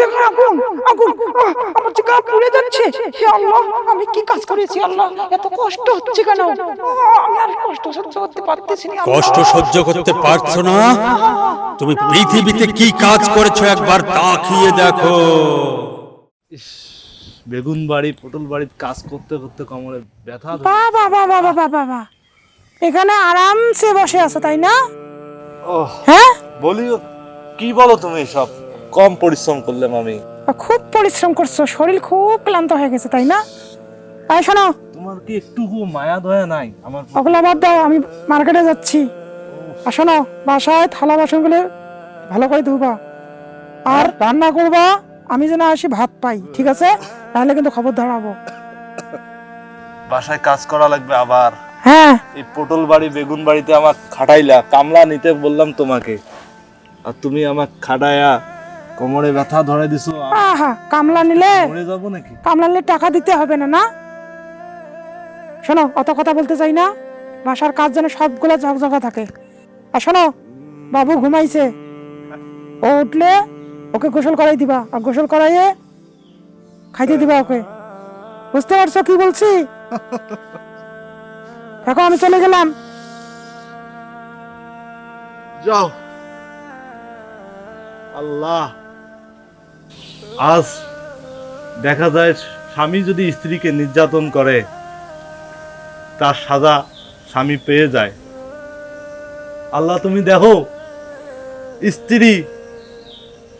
দেখো আগুন আগুন আমার যে গা পুড়ে যাচ্ছে। হে আল্লাহ আমি কি কাজ করেছি আল্লাহ? এত কষ্ট হচ্ছে কেন? আহ, আমি আর কষ্ট সহ্য করতে পারতেছি না। কষ্ট সহ্য করতে পারছ না? তুমি পৃথিবীতে কি কাজ করেছ একবার তাকিয়ে দেখো। ইস, বেগুন বাড়ি পটল বাড়ির কাজ করতে করতে কোমরে ব্যথা ধরে- বাবা বাবা বাবা বাবা এখানে আরামসে বসে আছো তাই না? ওহ হ্যাঁ? বলিও কি বলো তুমি সব কম পরিশ্রম করলাম আমি। খুব পরিশ্রম করছ শরীর খুব ক্লান্ত হয়ে গেছে তাই না? তাই শোনো। তোমার কি একটুকু মায়া দয়া নাই আমার? ওগুলো বাদ দাও আমি মার্কেটে যাচ্ছি। আর শোনো বাসায় থালা বাসনগুলো ভালো করে ধুবা। আর রান্না করবা আমি যেন আসি ভাত পাই ঠিক আছে? তাহলে কিন্তু খবর ধরাবো বাসায় কাজ করা লাগবে আবার। হ্যাঁ। এই পটল বাড়ি বেগুন বাড়িতে আমার খাটাইলা কামলা নিতে বললাম তোমাকে। আর তুমি আমার খাটায়া কোমরে ব্যথা ধরে দিছো আহা কামলা নিলে মরে যাব নাকি? কামলা নিলে টাকা দিতে হবে না না? শোনো অত কথা বলতে চাই না। বাসার কাজ যেন সবগুলো ঝকঝকা থাকে। আর শোনো বাবু ঘুমাইছে। ও উঠলে ওকে গোসল করাই দিবা। আর গোসল করাইয়ে খাইতে দিবা ওকে। বুঝতে পারছ কি বলছি? দেখো আমি চলে গেলাম। যাও। আল্লাহ। আজ দেখা যায় স্বামী যদি স্ত্রীকে নির্যাতন করে, তার সাজা স্বামী পেয়ে যায়। আল্লাহ তুমি দেখো, স্ত্রী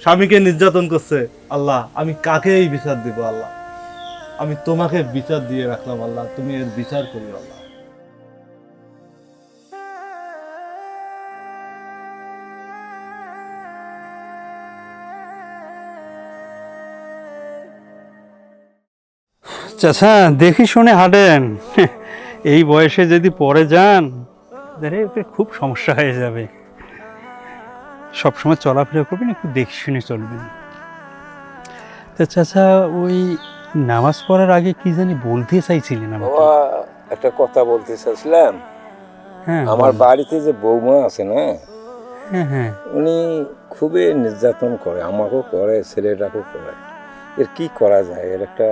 স্বামীকে নির্যাতন করছে। আল্লাহ, আমি কাকে এই বিচার দিব আল্লাহ? আমি তোমাকে বিচার দিয়ে রাখলাম আল্লাহ, তুমি এর বিচার করি আল্লাহ। চাচা দেখি শুনে হাঁটেন। এই বয়সে যদি পরে যান খুব সমস্যা হয়ে যাবে। সবসময় চলাফেরা করবেন একটু দেখে শুনে চলবেন। তো চাচা ওই নামাজ পড়ার আগে কি জানি বলতে চাইছিলেন বাবা একটা কথা বলতে চাইছিলাম। হ্যাঁ আমার বাড়িতে যে বৌমা আছে না? হ্যাঁ হ্যাঁ। উনি খুবই নির্যাতন করে আমাকেও করে ছেলেটাকেও করে। এর কি করা যায়? এর একটা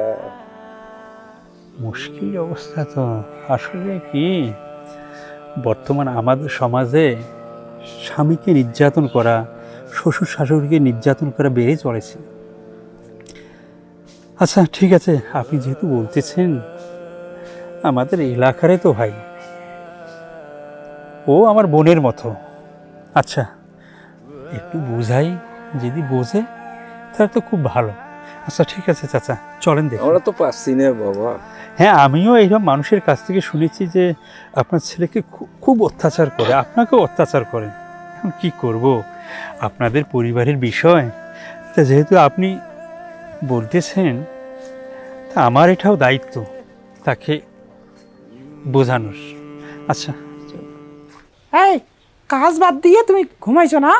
মুশকিল অবস্থা তো। আসলে কি? বর্তমান আমাদের সমাজে স্বামীকে নির্যাতন করা, শ্বশুর শাশুড়িকে নির্যাতন করা বেড়ে চলেছে। আচ্ছা ঠিক আছে, আপনি যেহেতু বলতেছেন, আমাদের এলাকারে তো ভাই। ও আমার বোনের মতো। আচ্ছা একটু বোঝাই, যদি বোঝে, তাহলে তো খুব ভালো। আচ্ছা ঠিক আছে, চাচা, চলেন দেখি। আমরা তো পাচ্ছি না, বাবা। হ্যাঁ আমিও এইরকম মানুষের কাছ থেকে শুনেছি যে আপনার ছেলেকে খুব অত্যাচার করে আপনাকেও অত্যাচার করে। এখন কি করব? আপনাদের পরিবারের বিষয়। তা যেহেতু আপনি বলতেছেন তা আমার এটাও দায়িত্ব তাকে বোঝানোর। আচ্ছা। এই কাজ বাদ দিয়ে তুমি ঘুমাইছো না?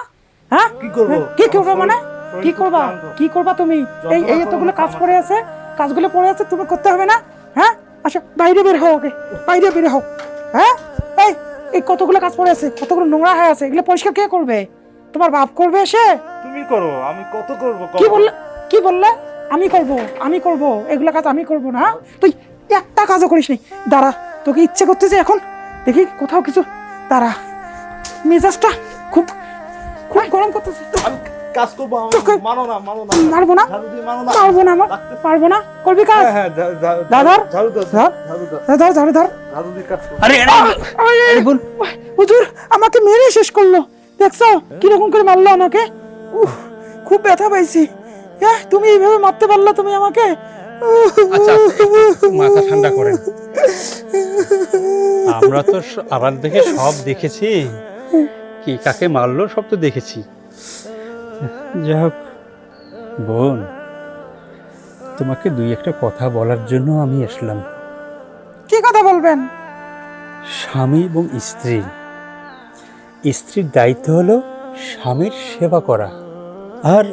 হ্যাঁ? কি করব? কি করব মানে? কি করবা। কি করবা তুমি? এই এই এতগুলো কাজ পড়ে আছে কাজগুলো পড়ে আছে তুমি করতে হবে না? হ্যাঁ? আচ্ছা বাইরে বের হও ওকে বাইরে বের হও। হ্যাঁ? এই এই কতগুলো কাজ পড়ে আছে? কতগুলো নোংরা হয়ে আছে? এগুলো পরিষ্কার কে করবে? তোমার বাপ করবে এসে তুমি করো আমি কত করব কি বললে? কি বললে? আমি করব আমি করব। এগুলো কাজ আমি করব না? তুই একটা কাজও করিস নি। দাঁড়া তোকে ইচ্ছে করতেছে এখন। দেখি কোথাও কিছু। দাঁড়া। মেজাজটা খুব খুব গরম করতেছে। কাজ করব মানো না মানো না। পারব না পারব না। আমার। পারব না। করবি কাজ? হ্যাঁ হ্যাঁ দাদার? ঝাড়ু ধর। ঝাড়ু ধর আরে হুজুর আমাকে মেরে শেষ করল। দেখছ? কীরকম করে মারলো আমাকে? উহ খুব ব্যথা পাইছি। হ্যাঁ তুমি এইভাবে মারতে পারলে তুমি আমাকে? আচ্ছা মাথা ঠান্ডা করেন। আমরা তো আবার দেখে সব দেখেছি। কি কাকে মারলো সব তো দেখেছি। যাই হোক বোন তোমাকে দুই একটা কথা বলার জন্য আমি আসলাম। কি কথা বলবেন? স্বামী এবং স্ত্রী। স্ত্রীর দায়িত্ব হলো স্বামীর সেবা করা। আর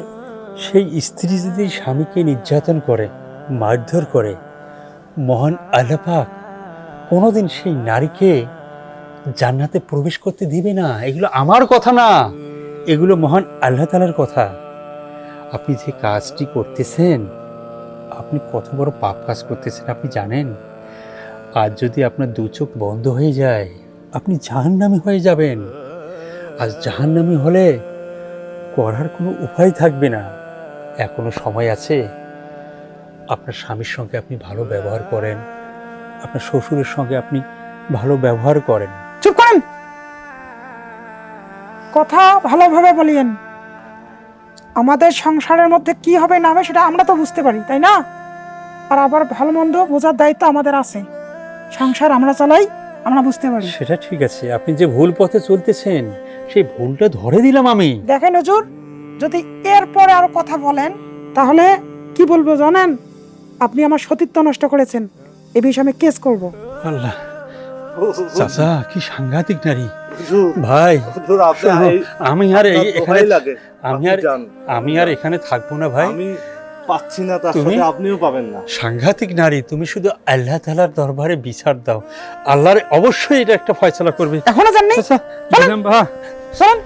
সেই স্ত্রী যদি স্বামীকে নির্যাতন করে মারধর করে মহান আল্লাপাক কোনোদিন সেই নারীকে জান্নাতে প্রবেশ করতে দিবে না এগুলো আমার কথা না। এগুলো মহান আল্লাহ তালার কথা। আপনি যে কাজটি করতেছেন, আপনি কত বড় পাপ কাজ করতেছেন আপনি জানেন? আজ যদি আপনার দু চোখ বন্ধ হয়ে যায়, আপনি জাহান্নামি হয়ে যাবেন। আজ জাহান্নামি হলে করার কোনো উপায় থাকবে না। এখনও সময় আছে। আপনার স্বামীর সঙ্গে আপনি ভালো ব্যবহার করেন। আপনার শ্বশুরের সঙ্গে আপনি ভালো ব্যবহার করেন। কথা ভালোভাবে বলিয়েন। আমাদের সংসারের মধ্যে কি হবে না হবে সেটা আমরা তো বুঝতে পারি তাই না? আর আবার ভালো মন্দ বোঝার দায়িত্ব আমাদের আছে। সংসার আমরা চালাই আমরা বুঝতে পারি। সেটা ঠিক আছে আপনি যে ভুল পথে চলতেছেন সেই ভুলটা ধরে দিলাম আমি। দেখেন হুজুর যদি এরপরে আরও কথা বলেন তাহলে কি বলব জানেন? আপনি আমার সতীত্ব নষ্ট করেছেন এ বিষয়ে আমি কেস করব। আল্লাহ চাচা কি সাংঘাতিক নারী। ভাই হুজুর, আপনি আমি আর এখানে আমি আর আমি আর এখানে থাকব না ভাই। আমি পাচ্ছি না তার সাথে আপনিও পাবেন না। সাংঘাতিক নারী তুমি শুধু আল্লাহ তালার দরবারে বিচার দাও। আল্লাহর অবশ্যই এটা একটা ফয়সলা করবে। এখনও ভা শোন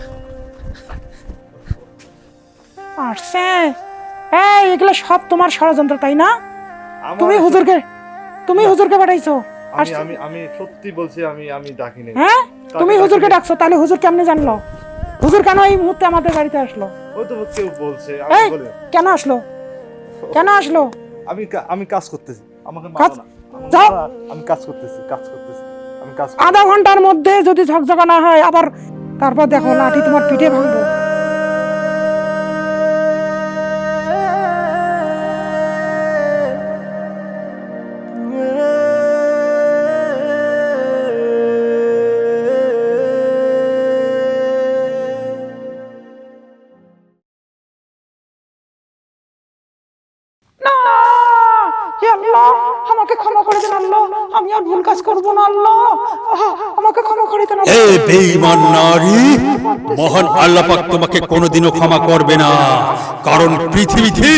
আসছে এই এগুলো সব তোমার ষড়যন্ত্র তাই না? তুমি হুজুরকে তুমি হুজুরকে পাঠাইছো। আমি আমি আমি সত্যি বলছি আমি আমি ডাকিনি। হ্যাঁ? তুমি হুজুরকে ডাকছো তাহলে হুজুর কেমনে জানলো? হুজুর কেন এই মুহূর্তে আমাদের বাড়িতে আসলো? ও তো কেউ বলছে আমি বলি কেন আসলো? কেন আসলো? আমি কা- আমি কাজ করতেছি। আমাকে মারো কাজ- না। আমাকে যাও। মারো না। আমি কাজ করতেছি কাজ করতেছি আমি কাজ আধা ঘণ্টার মধ্যে যদি ঝকঝকা না হয় আবার তারপর দেখো লাঠি তোমার পিঠে ভাঙবো। করে দেন আল্লাহ। আমি আর ভুল কাজ করব না আল্লাহ। আমাকে ক্ষমা করে দেন বেঈমান নারী, মহান আল্লাহ পাক তোমাকে কোনোদিনও ক্ষমা করবে না। কারণ পৃথিবীতে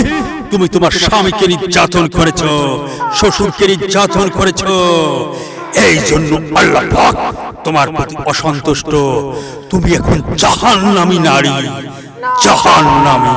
তুমি তোমার স্বামীকে নির্যাতন করেছ, শ্বশুরকে নির্যাতন করেছ। এই জন্য আল্লাহ পাক তোমার প্রতি অসন্তুষ্ট। তুমি এখন জাহান্নামী নারী, জাহান্নামী।